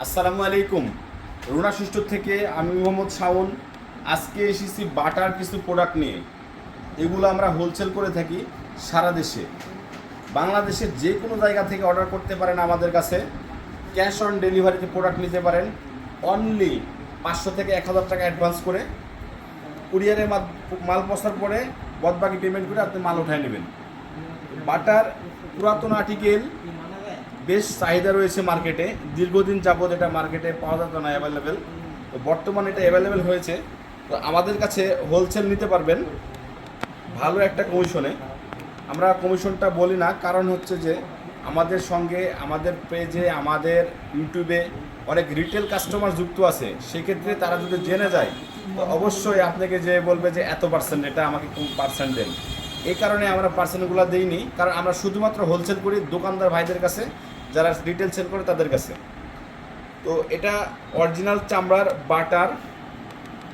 আসসালামু আলাইকুম। রুনা সিস্টোর থেকে আমি মোহাম্মদ শাওন। আজকে এসেছি বাটার কিছু প্রোডাক্ট নিয়ে। এগুলো আমরা হোলসেল করে থাকি সারা দেশে। বাংলাদেশের যে কোনো জায়গা থেকে অর্ডার করতে পারেন আমাদের কাছে। ক্যাশ অন ডেলিভারিতে প্রোডাক্ট নিতে পারেন। অনলি পাঁচশো থেকে এক হাজার টাকা অ্যাডভান্স করে। কুরিয়ারে মাল- পৌঁছার পরে বদবাকি পেমেন্ট করে আপনি মাল উঠায় নেবেন। বাটার পুরাতন আর্টিকেল বেশ চাহিদা রয়েছে মার্কেটে দীর্ঘদিন যাবৎ এটা মার্কেটে পাওয়া যেত না অ্যাভেলেবেল তো বর্তমানে এটা অ্যাভেলেবেল হয়েছে। তো আমাদের কাছে হোলসেল নিতে পারবেন। ভালো একটা কমিশনে আমরা কমিশনটা বলি না, কারণ হচ্ছে যে আমাদের সঙ্গে, আমাদের পেজে আমাদের ইউটিউবে অনেক রিটেল কাস্টমার যুক্ত আছে। সেক্ষেত্রে তারা যদি জেনে যায়, তো অবশ্যই আপনাকে যে বলবে যে এত পার্সেন্ট এটা আমাকে পার্সেন্ট দেন? এই কারণে আমরা পার্সেন্টগুলো দিইনি। কারণ আমরা শুধুমাত্র হোলসেল করি, দোকানদার ভাইদের কাছে। যারা রিটেল সেল করে তাদের কাছে। তো এটা অরিজিনাল চামড়ার বাটার,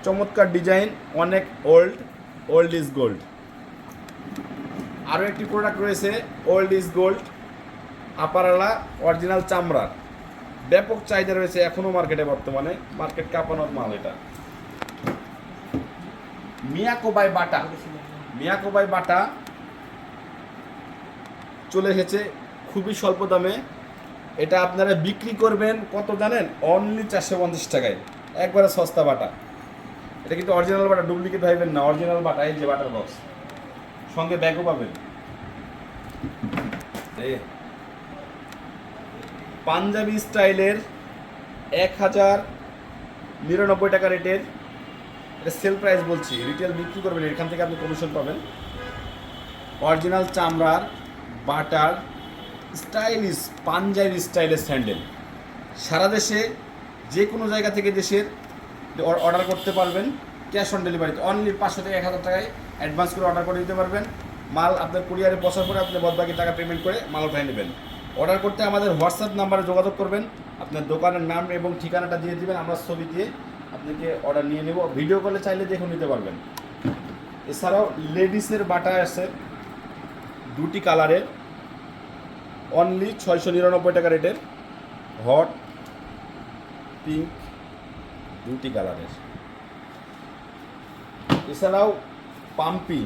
চমৎকার ডিজাইন অনেক ওল্ড ওল্ড ইজ গোল্ড আরও একটি প্রোডাক্ট রয়েছে ওল্ড ইজ গোল্ড আপারালা অরিজিনাল চামড়ার। ব্যাপক চাহিদা রয়েছে এখনও মার্কেটে বর্তমানে। মার্কেট কাঁপানোর মাল এটা। মিয়াকোবাই বাটা। মিয়াকোবাই বাটা চলে এসেছে খুবই স্বল্প দামে। এটা আপনারা বিক্রি করবেন কত জানেন? অনলি চারশো পঞ্চাশ টাকায়। একবারে সস্তা বাটা। এটা কিন্তু অরিজিনাল বাটা ডুপ্লিকেট ভাইবেন না। অরিজিনাল বাটা, এই যে বাটার বক্স সঙ্গে ব্যাগও পাবেন। পাঞ্জাবি স্টাইলের এক হাজার নিরানব্বই টাকা রেটের। এটা সেল প্রাইস বলছি। রিটেল বিক্রি করবেন, এখান থেকে আপনি কমিশন পাবেন। অরিজিনাল চামড়ার বাটার স্টাইলিশ, পাঞ্জাবি স্টাইলের স্যান্ডেল। সারা দেশে, যে কোনো জায়গা থেকে দেশের অর্ডার করতে পারবেন ক্যাশ অন ডেলিভারিতে অনলি পাঁচশো থেকে এক হাজার টাকায় অ্যাডভান্স করে অর্ডার করে দিতে পারবেন। মাল আপনার কুরিয়ারে পৌঁছার পরে আপনি বদবাকি টাকা পেমেন্ট করে মাল উঠাই নেবেন। অর্ডার করতে আমাদের হোয়াটসঅ্যাপ নাম্বারে যোগাযোগ করবেন। আপনার দোকানের নাম এবং ঠিকানাটা দিয়ে দিবেন। আমরা ছবি দিয়ে আপনাকে অর্ডার নিয়ে নেব। ভিডিও কলে চাইলে দেখুন নিতে পারবেন। এছাড়াও লেডিসের বাটা আছে দুটি কালারের অনলি ছয়শো নিরানব্বই টাকা রেটের হট পিঙ্ক দুটি কালারের এছাড়াও পাম্পি,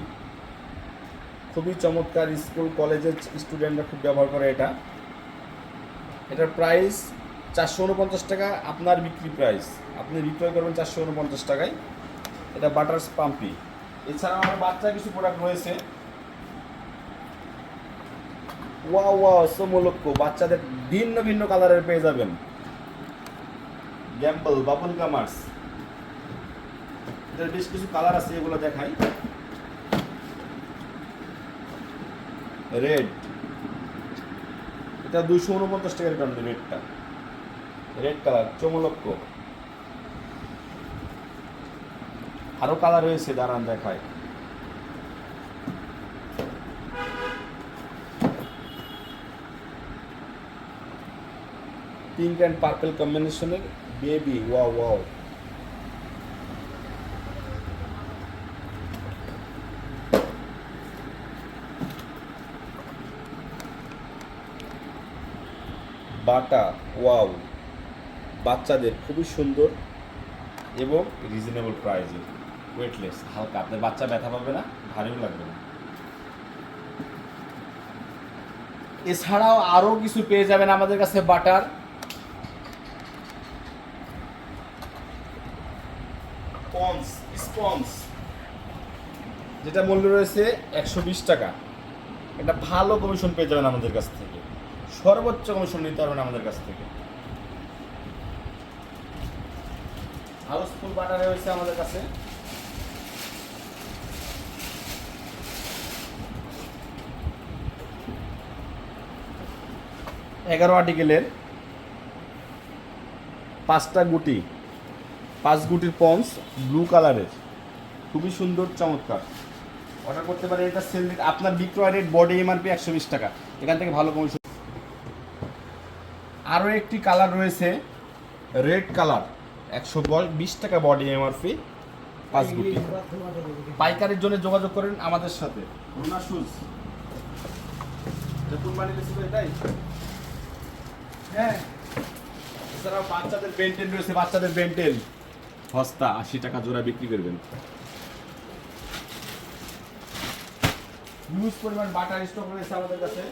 খুবই চমৎকার স্কুল, কলেজের স্টুডেন্টরা খুব ব্যবহার করে এটা। এটার প্রাইস চারশো উনপঞ্চাশ টাকা, আপনার বিক্রি প্রাইস আপনি বিক্রয় করবেন চারশো উনপঞ্চাশ টাকায়। এটা বাটার পাম্পি। এছাড়াও আমার বাচ্চা কিছু প্রোডাক্ট রয়েছে। ওয়া ওয়া সমলক্ষ। বাচ্চাদের ভিন্ন ভিন্ন কালারের পেয়ে যাবেন। গ্যাম্বল বাবল এটার বেশ কিছু কালার আছে, এগুলো দেখাই। রেড এটা দুইশো উনপঞ্চাশ টাকার দাম রেডটা রেড কালার চমলক্ষ আরও কালার রয়েছে, দাঁড়ান দেখায় পিঙ্ক অ্যান্ড পার্পল কম্বিনেশনের baby, wow wow. Bata, wow. বাচ্চাদের খুবই সুন্দর এবং রিজনেবল প্রাইসে ওয়েটলেস হালকা। আপনার বাচ্চা ব্যথা পাবে না, ভারীও লাগবে না। এছাড়াও আরও কিছু পেয়ে যাবেন আমাদের কাছে বাটার। Ponds sponge. যেটা মূল্য রয়েছে একশো বিশ টাকা। একটা ভালো কমিশন পেয়ে যাবেন আমাদের কাছ থেকে। সর্বোচ্চ কমিশন নিতে পারবেন আমাদের কাছ থেকে। হাউসফুল বাটার রয়েছে আমাদের কাছে। এগারো আর্টিকেলের পাঁচটা গুটি। পাঁচ গুটির পন্স ব্লু কালারের। খুবই সুন্দর, চমৎকার। অর্ডার করতে পারেন, এটা সেল রেট আপনার বিক্রয় রেট বডি এমআরপি একশো বিশ টাকা। এখান থেকে ভালো কমিশন আরও একটি কালার রয়েছে রেড কালার একশো বিশ টাকা বডি এমআরপি পাঁচ গুটি। পাইকারির জন্য যোগাযোগ করেন আমাদের সাথে। শুজ হ্যাঁ। এছাড়াও বাচ্চাদের বেন্টেন রয়েছে, বাচ্চাদের বেন্টেন সস্তা আশি টাকা জোড়া বিক্রি করবেন। হিউজ পরিমাণ বাটার স্টক রয়েছে আমাদের কাছে।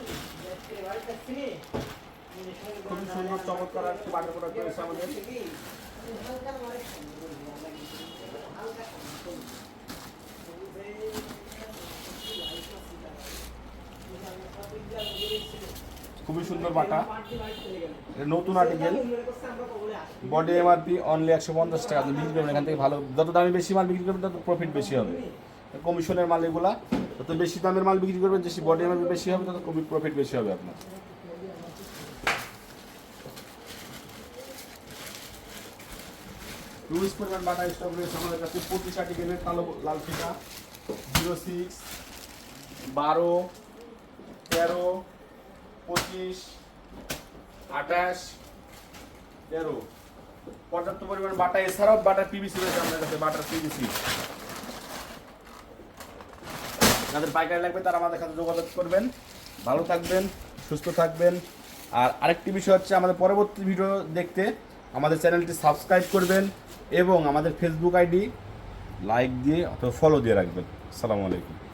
খুবই সুন্দর চমৎকার একটি বাটার প্রোডাক্ট রয়েছে আমাদের। খুবই সুন্দর বাটা। এটা নতুন আর্টিকেল বডি এমআরপি অনলি একশো পঞ্চাশ টাকা। বিক্রি করবেন এখান থেকে ভালো। যত দামে বেশি মাল বিক্রি করবেন, তত প্রফিট বেশি হবে। কমিশনের মাল এগুলা। যত বেশি দামের মাল বিক্রি করবেন যে বডি এমআরপি বেশি হবে, তত প্রফিট বেশি হবে আপনার। টুরিস্ট পরিমাণ বাটা স্টক রয়েছে আমাদের কাছে। পঁচিশ আর্টিকেলের কালো লাল ফিতা। জিরো সিক্স বারো, তেরো পঁচিশ, আঠাশ, তেরো। পর্যাপ্ত পরিমাণ বাটা, এছাড়াও বাটার পিবিসি রয়েছে আমাদের কাছে, বাটার পিবিসি যাদের পাইকারি লাগবে তারা আমাদের সাথে যোগাযোগ করবেন। ভালো থাকবেন, সুস্থ থাকবেন। আর আরেকটি বিষয় হচ্ছে আমাদের পরবর্তী ভিডিও দেখতে আমাদের চ্যানেলটি সাবস্ক্রাইব করবেন এবং আমাদের ফেসবুক আইডি লাইক দিয়ে অথবা ফলো দিয়ে রাখবেন। আসসালামু আলাইকুম।